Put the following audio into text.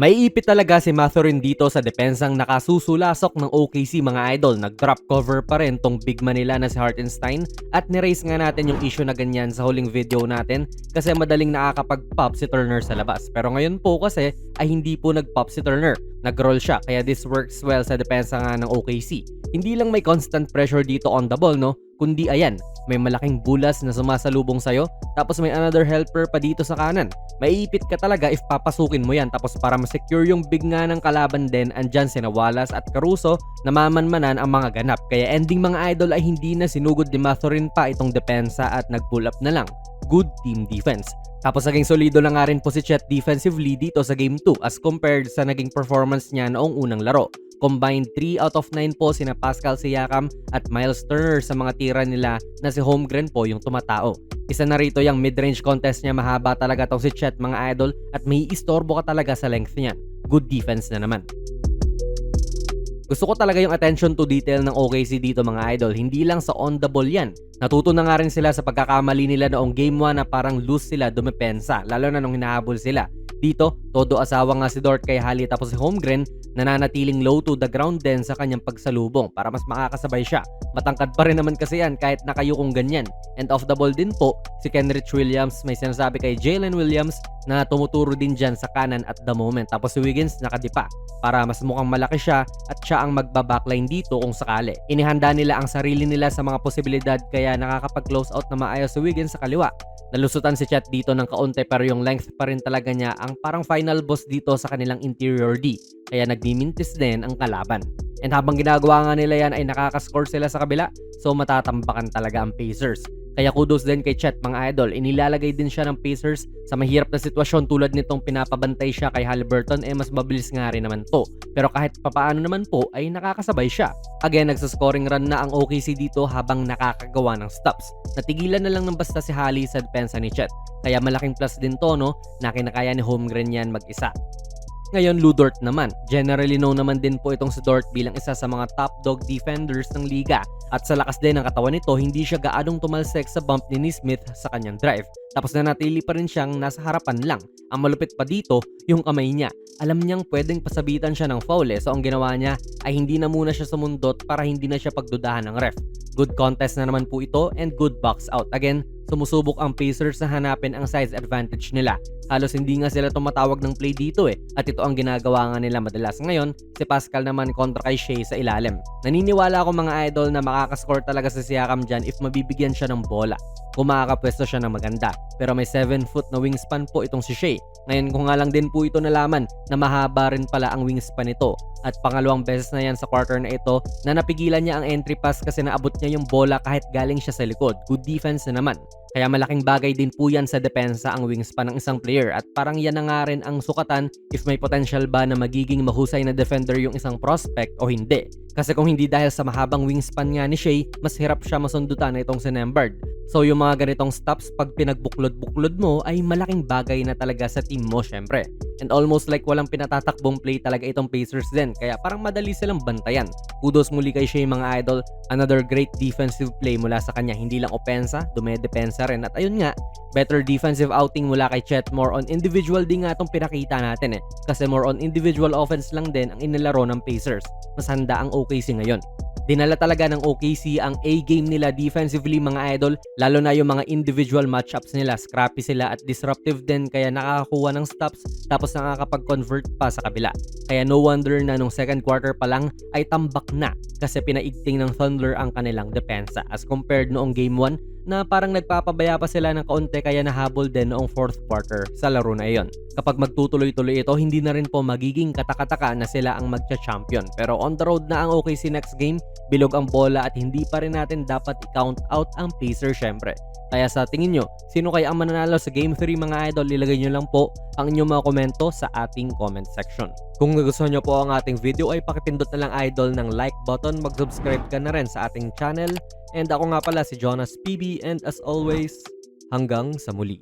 Maiipit talaga si Mathurin dito sa depensang nakasusulasok ng OKC mga idol. Nag-drop cover pa rin tong big man nila na si Hartenstein at niraise nga natin yung issue na ganyan sa huling video natin kasi madaling nakakapag-pop si Turner sa labas. Pero ngayon po kasi ay hindi po nag-pop si Turner. Nag-roll siya kaya this works well sa depensa nga ng OKC. Hindi lang may constant pressure dito on the ball no, kundi ayan, may malaking bulas na sumasalubong sa'yo, tapos may another helper pa dito sa kanan. Maiipit ka talaga if papasukin mo yan, tapos para ma-secure yung big nga ng kalaban din, andyan si Wallace at Caruso, namamanmanan ang mga ganap. Kaya ending mga idol ay hindi na sinugod ni Mathurin pa itong depensa at nag-pull up na lang. Good team defense. Tapos naging solido na nga rin po si Chet defensively dito sa Game 2 as compared sa naging performance niya noong unang laro. Combined 3 out of 9 po sina Pascal Siakam at Miles Turner sa mga tira nila na si Holmgren po yung tumatao. Isa na rito yung mid-range contest niya mahaba talaga tong si Chet mga idol at may istorbo ka talaga sa length niyan. Good defense na naman. Gusto ko talaga yung attention to detail ng OKC dito mga idol. Hindi lang sa on the ball yan. Natuto na nga rin sila sa pagkakamali nila noong game 1 na parang loose sila dumepensa, lalo na nung hinahabol sila. Dito, todo asawa nga si Dort kay Hali tapos si Holmgren nananatiling low to the ground din sa kanyang pagsalubong para mas makakasabay siya. Matangkad pa rin naman kasi yan kahit nakayukong ganyan. And off the ball din po, si Kenrich Williams may sinasabi kay Jalen Williams na tumuturo din dyan sa kanan at the moment. Tapos si Wiggins nakadipa para mas mukhang malaki siya at siya ang magbabackline dito kung sakali. Inihanda nila ang sarili nila sa mga posibilidad kaya nakakapag-close out na maayos si Wiggins sa kaliwa. Nalusutan si Chet dito ng kaunti pero yung length pa rin talaga niya ang parang final boss dito sa kanilang interior D. Kaya nagmimintis din ang kalaban. And habang ginagawa nga nila yan ay nakakascore sila sa kabila so matatambakan talaga ang Pacers. Kaya kudos din kay Chet mga idol. Inilalagay din siya ng Pacers sa mahirap na sitwasyon tulad nitong pinapabantay siya kay Halliburton eh mas mabilis nga rin naman po. Pero kahit papaano naman po ay nakakasabay siya. Again, nagsa-scoring run na ang OKC dito habang nakakagawa ng stops. Natigilan na lang ng basta si Hali sa depensa ni Chet. Kaya malaking plus din to no na kinakaya ni Holmgren yan mag-isa. Ngayon, Lou Dort naman. Generally known naman din po itong si Dort bilang isa sa mga top dog defenders ng liga. At sa lakas din ng katawan nito, hindi siya gaanong tumalsek sa bump ni Smith sa kanyang drive. Tapos nanatili pa rin siyang nasa harapan lang. Ang malupit pa dito, yung kamay niya. Alam niyang pwedeng pasabitan siya ng foul eh. So ang ginawa niya ay hindi na muna siya sumundot para hindi na siya pagdudahan ng ref. Good contest na naman po ito and good box out. Again, sumusubok ang Pacers na hanapin ang size advantage nila. Halos hindi nga sila tumatawag ng play dito eh. At ito ang ginagawa nga nila madalas. Ngayon, si Pascal naman kontra kay Shea sa ilalim. Naniniwala ako mga idol na makakascore talaga sa Siakam dyan if mabibigyan siya ng bola. Kung makakapwesto siya ng maganda. Pero may 7 foot na wingspan po itong si Shea. Ngayon ko nga lang din po ito nalaman na mahaba rin pala ang wingspan nito. At pangalawang beses na yan sa quarter na ito na napigilan niya ang entry pass kasi naabot niya yung bola kahit galing siya sa likod. Good defense na naman. Kaya malaking bagay din po yan sa depensa ang wingspan ng isang player at parang yan na nga rin ang sukatan if may potential ba na magiging mahusay na defender yung isang prospect o hindi. Kasi kung hindi dahil sa mahabang wingspan nga ni Shea, mas hirap siya masundutan na itong si Nembard. So yung mga ganitong stops pag pinagbuklod-buklod mo ay malaking bagay na talaga sa team mo syempre. And almost like walang pinatatakbong play talaga itong Pacers din kaya parang madali silang bantayan. Kudos muli kay Shea mga idol, another great defensive play mula sa kanya. Hindi lang opensa, dumedepensa rin at ayun nga, better defensive outing mula kay Chet more on individual din nga itong pinakita natin eh. Kasi more on individual offense lang din ang inilaro ng Pacers. Mas handa ang OKC ngayon. Dinala talaga ng OKC ang A-game nila defensively mga idol, lalo na yung mga individual matchups nila. Scrappy sila at disruptive din kaya nakakakuha ng stops tapos nakakapag-convert pa sa kabila. Kaya no wonder na nung second quarter pa lang ay tambak na kasi pinaigting ng Thunder ang kanilang depensa as compared noong game 1 na parang nagpapabaya pa sila ng kaunti kaya nahabol din noong fourth quarter sa laro na iyon. Kapag magtutuloy-tuloy ito, hindi na rin po magiging katakataka na sila ang magcha-champion. Pero on the road na ang OKC next game, bilog ang bola at hindi pa rin natin dapat i-count out ang Pacers syempre. Kaya sa tingin nyo, sino kaya ang mananalo sa Game 3 mga idol? Ilagay nyo lang po ang inyong mga komento sa ating comment section. Kung nagustuhan nyo po ang ating video ay pakipindot na lang idol ng like button, mag-subscribe ka na rin sa ating channel. And ako nga pala si Jonas PB and as always, hanggang sa muli.